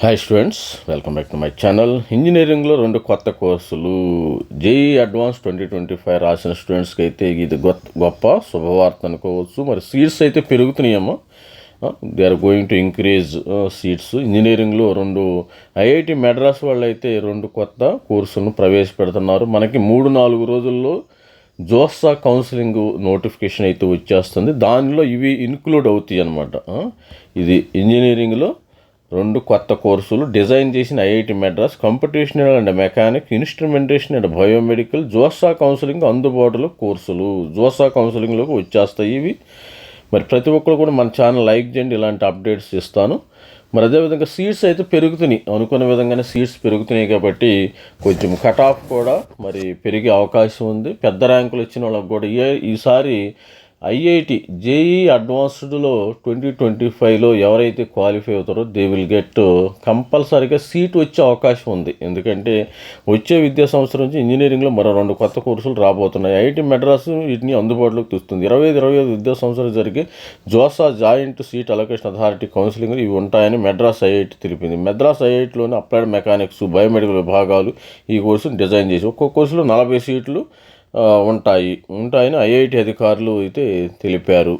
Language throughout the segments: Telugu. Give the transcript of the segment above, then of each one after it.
Hi students welcome back to my channel ఇంజనీరింగ్లో రెండు కొత్త కోర్సులు. JEE advance twenty twenty five రాసిన స్టూడెంట్స్కి అయితే ఇది గొప్ప గొప్ప శుభవార్త అనుకోవచ్చు. మరి సీట్స్ అయితే పెరుగుతున్నాయేమో they are going to increase seats ఇంజనీరింగ్లో రెండు ఐఐటి మెడ్రాస్ వాళ్ళు అయితే రెండు కొత్త కోర్సులను ప్రవేశపెడుతున్నారు. మనకి మూడు నాలుగు రోజుల్లో జోస్సా కౌన్సిలింగ్ నోటిఫికేషన్ అయితే వచ్చేస్తుంది. దానిలో ఇవి ఇన్క్లూడ్ అవుతాయి అన్నమాట ఇది ఇంజనీరింగ్లో రెండు కొత్త కోర్సులు డిజైన్ చేసిన IIT Madras computational and mechanic instrumentation and biomedical JoSAA counselling అందుబాటులో కోర్సులు. జోసా కౌన్సిలింగ్లోకి వచ్చేస్తాయి ఇవి. మరి ప్రతి ఒక్కరు కూడా మన ఛానల్ లైక్ చేయండి ఇలాంటి అప్డేట్స్ ఇస్తాను. మరి అదేవిధంగా సీట్స్ అయితే పెరుగుతున్నాయి. అనుకున్న విధంగానే సీట్స్ పెరుగుతున్నాయి కాబట్టి కొంచెం కట్ ఆఫ్ కూడా మరి పెరిగే అవకాశం ఉంది. పెద్ద ర్యాంకులు ఇచ్చిన వాళ్ళకి కూడా ఏ ఈసారి ఐఐటి జేఈ అడ్వాన్స్డ్లో ట్వంటీ ట్వంటీ ఫైవ్లో ఎవరైతే క్వాలిఫై అవుతారో దే విల్ గెట్ uh, కంపల్సరీగా సీట్ వచ్చే అవకాశం ఉంది. ఎందుకంటే వచ్చే విద్యా సంవత్సరం నుంచి ఇంజనీరింగ్లో మరో రెండు కొత్త కోర్సులు రాబోతున్నాయి. ఐఐటి మెడ్రాస్ వీటిని అందుబాటులోకి తెస్తుంది. ఇరవై ఐదు ఇరవై ఐదు విద్యా సంవత్సరం జరిగే JoSAA joint seat allocation authority counselling ఇవి ఉంటాయని మెడ్రాస్ ఐఐటి తెలిపింది. మెడ్రాస్ ఐఐటిలోని అప్లైడ్ మెకానిక్స్ బయోమెడికల్ విభాగాలు ఈ కోర్సును డిజైన్ చేసి ఒక్కో కోర్సులో నలభై సీట్లు ఉంటాయి. ఉంటాయని ఐఐటి అధికారులు అయితే తెలిపారు.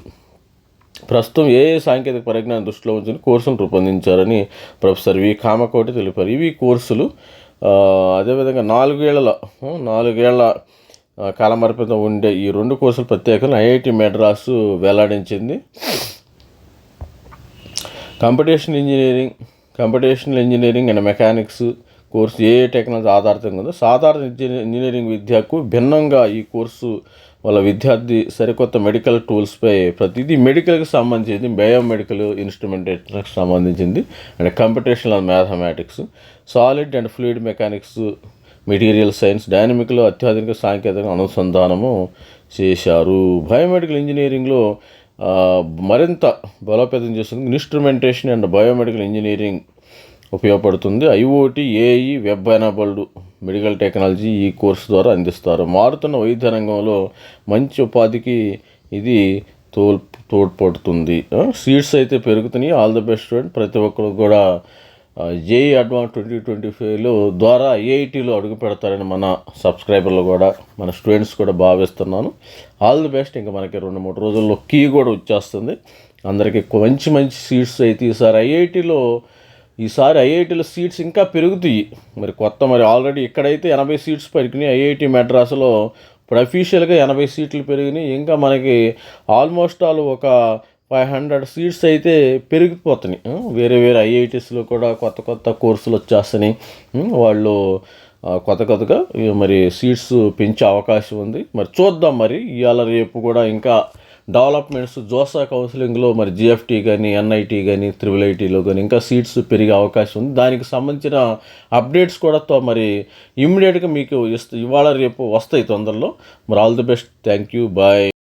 ప్రస్తుతం ఏ సాంకేతిక పరిజ్ఞానం దృష్టిలో ఉంచుకుని కోర్సును రూపొందించారని ప్రొఫెసర్ వి. కామకోటి తెలిపారు. ఇవి కోర్సులు అదేవిధంగా నాలుగేళ్ళ నాలుగేళ్ళ కాలమర్పితం ఉండే ఈ రెండు కోర్సులు ప్రత్యేకంగా ఐఐటి మెడ్రాసు వెల్లడించింది. Competition engineering computational engineering and mechanics course A technology ఆధారితంగా ఉందో సాధారణ ఇంజనీరింగ్ విద్యకు భిన్నంగా ఈ కోర్సు వాళ్ళ విద్యార్థి సరికొత్త మెడికల్ టూల్స్పై ప్రతిదీ మెడికల్కి సంబంధించింది బయోమెడికల్ ఇన్స్ట్రుమెంటేషన్కి సంబంధించింది and computational mathematics solid and fluid mechanics material science డైనమిక్లో అత్యాధునిక సాంకేతిక అనుసంధానము చేశారు. బయోమెడికల్ ఇంజనీరింగ్లో మరింత బలోపేతం చేస్తుంది ఇన్స్ట్రుమెంటేషన్ అండ్ బయోమెడికల్ ఇంజనీరింగ్ ఉపయోగపడుతుంది. IoT AI web enabled medical technology ఈ కోర్సు ద్వారా అందిస్తారు. మారుతున్న వైద్య రంగంలో మంచి ఉపాధికి ఇది తోల్ తోడ్పడుతుంది. సీట్స్ అయితే పెరుగుతున్నాయి. ఆల్ ద బెస్ట్ స్టూడెంట్ ప్రతి ఒక్కరు కూడా జేఈ అడ్వాన్స్ ట్వంటీ ట్వంటీ ఫైవ్లో ద్వారా ఐఐటీలో అడుగు పెడతారని మన సబ్స్క్రైబర్లు కూడా మన స్టూడెంట్స్ కూడా భావిస్తున్నాను. All the best. ఇంకా మనకి రెండు మూడు రోజుల్లో కీ కూడా వచ్చేస్తుంది. అందరికీ మంచి మంచి సీట్స్ అయితే ఈసారి ఐఐటీలో ఈసారి ఐఐటీలో సీట్స్ ఇంకా పెరుగుతాయి. మరి కొత్త మరి ఆల్రెడీ ఇక్కడైతే ఎనభై సీట్స్ పెరిగినాయి. ఐఐటి మెడ్రాస్లో ఇప్పుడు అఫీషియల్గా ఎనభై సీట్లు పెరిగినాయి. ఇంకా మనకి ఆల్మోస్ట్ ఆల్ ఒక ఫైవ్ హండ్రెడ్ సీట్స్ అయితే పెరిగిపోతున్నాయి. వేరే వేరే ఐఐటీస్లో కూడా కొత్త కొత్త కోర్సులు వచ్చేస్తున్నాయి. వాళ్ళు కొత్త కొత్తగా మరి సీట్స్ పెంచే అవకాశం ఉంది. మరి చూద్దాం మరి ఇవాళ రేపు కూడా ఇంకా డెవలప్మెంట్స్ జోసా కౌన్సిలింగ్లో మరి జిఎఫ్టీ కానీ ఎన్ఐటీ కానీ త్రిబుల్ ఐటీలో కానీ ఇంకా సీట్స్ పెరిగే అవకాశం ఉంది. దానికి సంబంధించిన అప్డేట్స్ కూడా తో మరి ఇమ్మీడియట్గా మీకు ఇస్త ఇవాళ రేపు వస్తాయి తొందరలో. మరి all the best. Thank you bye.